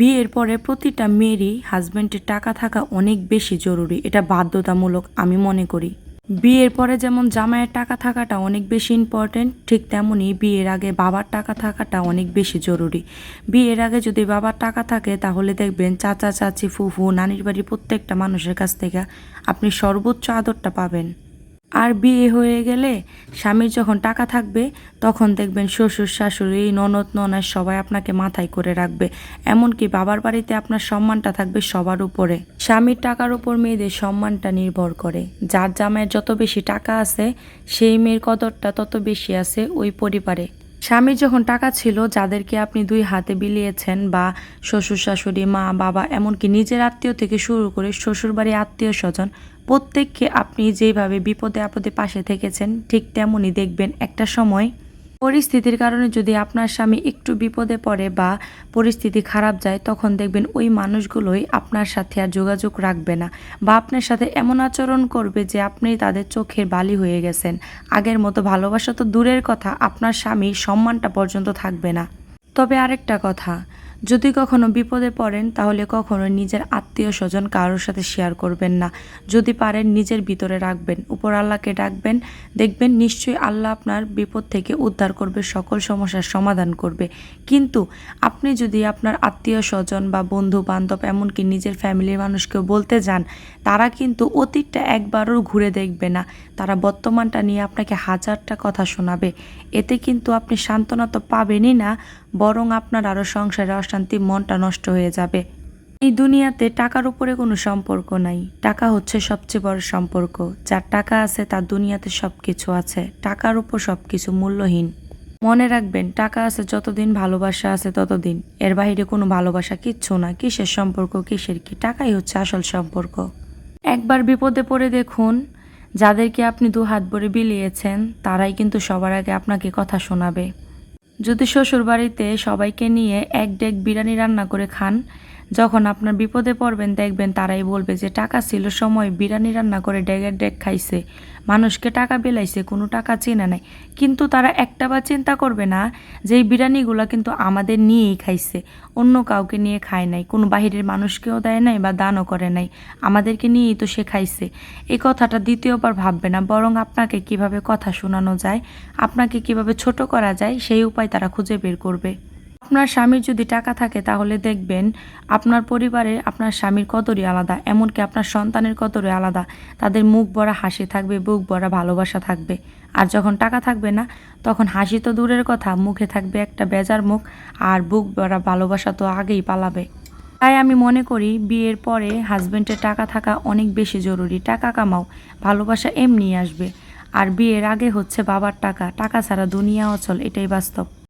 বিয়ের পরে প্রতিটা মেয়েরই হাজব্যান্ডের টাকা থাকা অনেক বেশি জরুরি, এটা বাধ্যতামূলক আমি মনে করি। বিয়ের পরে যেমন জামাইয়ের টাকা থাকাটা অনেক বেশি ইম্পর্টেন্ট ঠিক তেমনই বিয়ের আগে বাবার টাকা থাকাটা অনেক বেশি জরুরি। বিয়ের আগে যদি বাবার টাকা থাকে, তাহলে দেখবেন চাচা, চাচি, ফুফু, নানির বাড়ি প্রত্যেকটা মানুষের কাছ থেকে আপনি সর্বোচ্চ আদরটা পাবেন। আর বিয়ে হয়ে গেলে স্বামীর যখন টাকা থাকবে, তখন দেখবেন শ্বশুর, শাশুড়ি, ননদ ননায় সবাই আপনাকে মাথায় করে রাখবে। এমনকি বাবার বাড়িতে আপনার সম্মানটা থাকবে সবার উপরে। স্বামীর টাকার উপর মেয়েদের সম্মানটা নির্ভর করে। যার জামাইয়ের যত বেশি টাকা আছে, সেই মেয়ের কদরটা তত বেশি আছে ওই পরিবারে। স্বামীর যখন টাকা ছিল, যাদেরকে আপনি দুই হাতে বিলিয়েছেন বা শ্বশুর, শাশুড়ি, মা, বাবা, এমনকি নিজের আত্মীয় থেকে শুরু করে শ্বশুরবাড়ি আত্মীয় স্বজন, প্রত্যেককে আপনি যেভাবে বিপদে আপদে পাশে থেকেছেন, ঠিক তেমনই দেখবেন একটা সময় পরিস্থিতির কারণে যদি আপনার স্বামী একটু বিপদে পড়ে বা পরিস্থিতি খারাপ যায়, তখন দেখবেন ওই মানুষগুলোই আপনার সাথে আর যোগাযোগ রাখবে না বা আপনার সাথে এমন আচরণ করবে যে আপনি তাদের চোখের বালি হয়ে গেছেন। আগের মতো ভালোবাসা তো দূরের কথা, আপনার স্বামী সম্মানটা পর্যন্ত থাকবে না। তবে আরেকটা কথা যদি কখনো বিপদে পড়েন, তাহলে কখনো নিজের আত্মীয় স্বজন কারোর সাথে শেয়ার করবেন না। যদি পারেন, নিজের ভিতরে রাখবেন। উপর আল্লাহকে ডাকবেন। দেখবেন নিশ্চয়ই আল্লাহ আপনার বিপদ থেকে উদ্ধার করবে, সকল সমস্যার সমাধান করবে। কিন্তু আপনি যদি আপনার আত্মীয় স্বজন বা বন্ধু বান্ধব এমনকি নিজের ফ্যামিলির মানুষকেও বলতে যান, তারা কিন্তু অতীতটা একবারও ঘুরে দেখবে না। তারা বর্তমানটা নিয়ে আপনাকে হাজারটা কথা শোনাবে। এতে কিন্তু আপনি সান্ত্বনা তো পাবেনই না। বরং আপনার আরও সংসারে অশান্তি, মনটা নষ্ট হয়ে যাবে। এই দুনিয়াতে টাকার উপরে কোনো সম্পর্ক নাই। টাকা হচ্ছে সবচেয়ে বড় সম্পর্ক। যার টাকা আছে তার দুনিয়াতে সব কিছু আছে। টাকার উপর সব কিছু মূল্যহীন। মনে রাখবেন, টাকা আছে যতদিন ভালোবাসা আছে ততদিন। এর বাইরে কোনো ভালোবাসা কিচ্ছু না। কিসের সম্পর্ক, কিসের কি? টাকাই হচ্ছে আসল সম্পর্ক। একবার বিপদে পড়ে দেখুন, যাদেরকে আপনি দু হাত ভরে বিলিয়েছেন, তারাই কিন্তু সবার আগে আপনাকে কথা শোনাবে। যদি শ্বশুরবাড়িতে সবাইকে নিয়ে এক ডেক বিরিয়ানি রান্না করে খান যখন আপনার বিপদে পড়বেন, দেখবেন তারাই বলবে যে, টাকা ছিল সময় বিরিয়ানি রান্না করে ডেগের ডেক খাইছে। মানুষকে টাকা বেলাইছে, কোনো টাকা চেনে নাই। কিন্তু তারা একটা বার চিন্তা করবে না যে, এই বিরিয়ানিগুলো কিন্তু আমাদের নিয়েই খাইছে। অন্য কাউকে নিয়ে খায় নাই, কোনো বাহিরের মানুষকেও দেয় নাই বা দানও করে নাই। আমাদেরকে নিয়েই তো সে খাইছে। এই কথাটা দ্বিতীয়বার ভাববে না, বরং আপনাকে কীভাবে কথা শোনানো যায়, আপনাকে কীভাবে ছোট করা যায়, সেই উপায় তারা খুঁজে বের করবে। আপনার স্বামীর যদি টাকা থাকে, তাহলে দেখবেন আপনার পরিবারে আপনার স্বামীর কতরই আলাদা, এমনকি আপনার সন্তানের কতরই আলাদা। তাদের মুখ ভরা হাসি থাকবে, বুক ভরা ভালোবাসা থাকবে। আর যখন টাকা থাকবে না, তখন হাসি তো দূরের কথা, মুখে থাকবে একটা বেজার মুখ, আর বুক ভরা ভালোবাসা তো আগেই পালাবে। তাই আমি মনে করি, বিয়ের পরে হাজব্যান্ডের টাকা থাকা অনেক বেশি জরুরি। টাকা কামাও, ভালোবাসা এমনি আসবে। আর বিয়ের আগে হচ্ছে বাবার টাকা টাকা ছাড়া দুনিয়া অচল, এটাই বাস্তব।